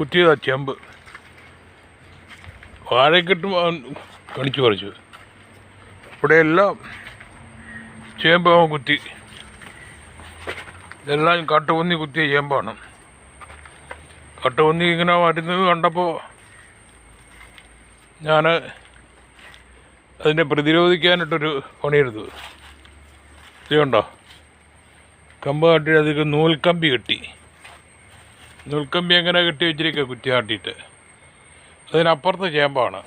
കുത്തിയതാ ചെമ്പ്. വാഴക്കെട്ടും കണിച്ചു പറിച്ചു. ഇവിടെയെല്ലാം ചേമ്പ് അവൻ കുത്തി. ഇതെല്ലാം കട്ടുപൊന്നി കുത്തിയ ചേമ്പാണ്. കട്ടുപൊന്നി ഇങ്ങനെ വരുന്നത് കണ്ടപ്പോൾ ഞാൻ അതിനെ പ്രതിരോധിക്കാനായിട്ടൊരു പണിയെടുത്തു. ഇതുകൊണ്ടോ കണ്ടോ? കമ്പ് കാട്ടി അതിൽ നൂൽക്കമ്പി കെട്ടി. നൂൽക്കമ്പി അങ്ങനെ കെട്ടി വെച്ചിരിക്കുക കുറ്റിയാട്ടിയിട്ട്? അതിനപ്പുറത്ത് ചേമ്പാണ്.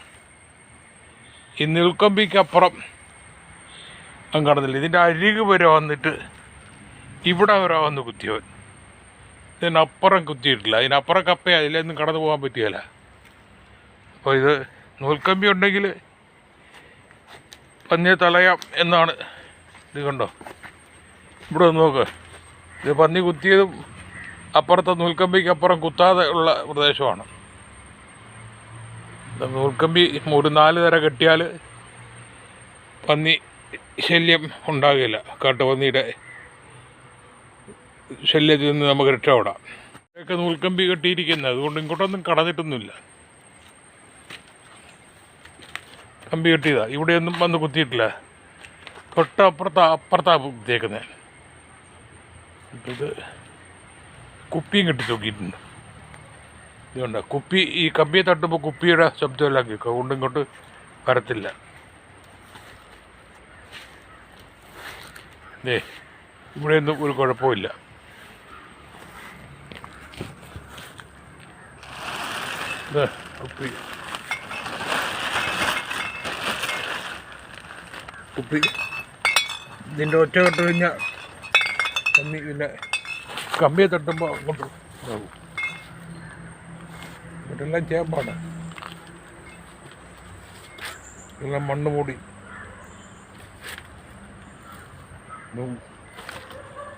ഈ നുൽക്കമ്പിക്കപ്പുറം അങ്ങ് കടന്നില്ല. ഇതിന്റെ അരിക് വരെ വന്നിട്ട് ഇവിടെ വരെ വന്ന് കുത്തിയവൻ. ഇതിനപ്പുറം കുത്തിയിട്ടില്ല. അതിനപ്പുറം കപ്പ അതിലൊന്നും കടന്നു പോകാൻ പറ്റിയല്ല. അപ്പോൾ ഇത് നൂൽക്കമ്പി ഉണ്ടെങ്കിൽ പന്നിയെ തളയാം എന്നാണ്. ഇത് കണ്ടോ? ഇവിടെ നോക്ക്. ഇത് പന്നി കുത്തിയതും അപ്പുറത്തെ നൂൽക്കമ്പിക്ക് അപ്പുറം കുത്താതെ ഉള്ള പ്രദേശമാണ്. നൂൽക്കമ്പി ഒരു നാല് തര കെട്ടിയാൽ പന്നി ശല്യം ഉണ്ടാകില്ല. കാട്ടുപന്നിയുടെ ശല്യത്തിൽ നിന്ന് നമുക്ക് രക്ഷപ്പെടാം. ഇതൊക്കെ നൂൽക്കമ്പി കെട്ടിയിരിക്കുന്നത് അതുകൊണ്ട് ഇങ്ങോട്ടൊന്നും കടന്നിട്ടൊന്നുമില്ല. കമ്പി കെട്ടിയതാ. ഇവിടെയൊന്നും വന്ന് കുത്തിയിട്ടില്ല. തൊട്ടപ്പുറത്താ അപ്പുറത്താ കുത്തിയേക്കുന്നത് ഇത് കുപ്പിയും കെട്ടി തൂക്കിയിട്ടുണ്ട്. ഇതുകൊണ്ട്. കുപ്പി ഈ കമ്പിയെ തട്ടുമ്പോൾ കുപ്പിയുടെ ശബ്ദമെല്ലാം കേൾക്കും. അതുകൊണ്ട് ഇങ്ങോട്ട് വരത്തില്ല. ദേ ഇവിടെയൊന്നും ഒരു കുഴപ്പമില്ല കുപ്പി. കുപ്പി. ഇതിന്റെ ഒറ്റ കെട്ട് കഴിഞ്ഞാൽ കമ്മി പിന്നെ കമ്പിയെ തട്ടുമ്പോൾ അങ്ങോട്ട് ഇതാവും ഇതെല്ലാം ചേമ്പാണ് എല്ലാം മണ്ണ് മൂടി.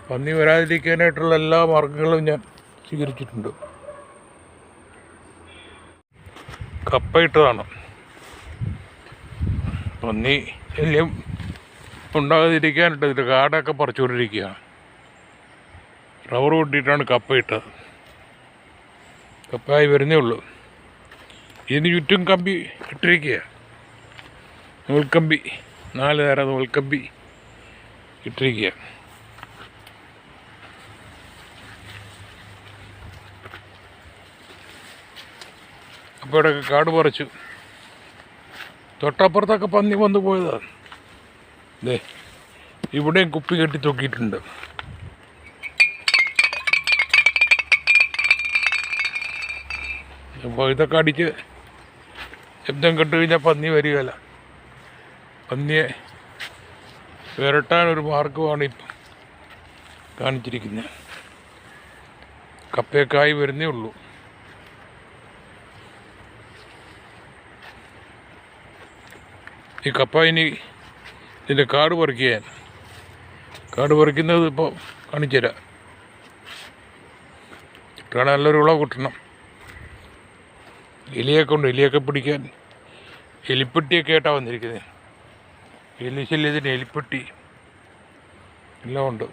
പന്നി വരാതിരിക്കാനായിട്ടുള്ള എല്ലാ മാർഗങ്ങളും ഞാൻ സ്വീകരിച്ചിട്ടുണ്ട്. കപ്പയിട്ടതാണ് പന്നി ശല്യം ഉണ്ടാകാതിരിക്കാനായിട്ട് ഇതിന്റെ കാടൊക്കെ പറിച്ചുകൊണ്ടിരിക്കുകയാണ്. റബ്ബർ കൊട്ടിയിട്ടാണ് കപ്പയിട്ടത് കപ്പായി വരുന്നേ ഉള്ളൂ. ഇതിന് ചുറ്റും കമ്പി ഇട്ടിരിക്കുക നൂൽക്കമ്പി നാല് നേരം നൂൽക്കമ്പി ഇട്ടിരിക്കുക അപ്പോൾ ഇവിടെയൊക്കെ കാട് പറിച്ചു. തൊട്ടപ്പുറത്തൊക്കെ പന്നി വന്നു പോയതാണ് ദേ ഇവിടെയും കുപ്പി കെട്ടി തൂക്കിയിട്ടുണ്ട്. അപ്പോൾ ഇതൊക്കെ അടിച്ച് ശബ്ദം കെട്ട് കഴിഞ്ഞാൽ പന്നി വരികയില്ല. പന്നിയെ വിരട്ടാൻ ഒരു മാർഗമാണ് ഇപ്പം കാണിച്ചിരിക്കുന്നത് കപ്പയൊക്കായി വരുന്നേ ഉള്ളൂ. ഈ കപ്പ ഇനി ഇതിന്റെ കാട് പറിക്കാൻ കാട് പറിക്കുന്നത് ഇപ്പോൾ കാണിച്ചു തരാം കിട്ടണം നല്ലൊരു വിളവ് കിട്ടണം. എലിയൊക്കെ കൊണ്ട് എലിയൊക്കെ പിടിക്കാൻ. എലിപ്പെട്ടിയൊക്കെ ആയിട്ടാണ് വന്നിരിക്കുന്നത് എലി ശല്യത്തിന് എലിപ്പെട്ടി. എല്ലാം ഉണ്ട്.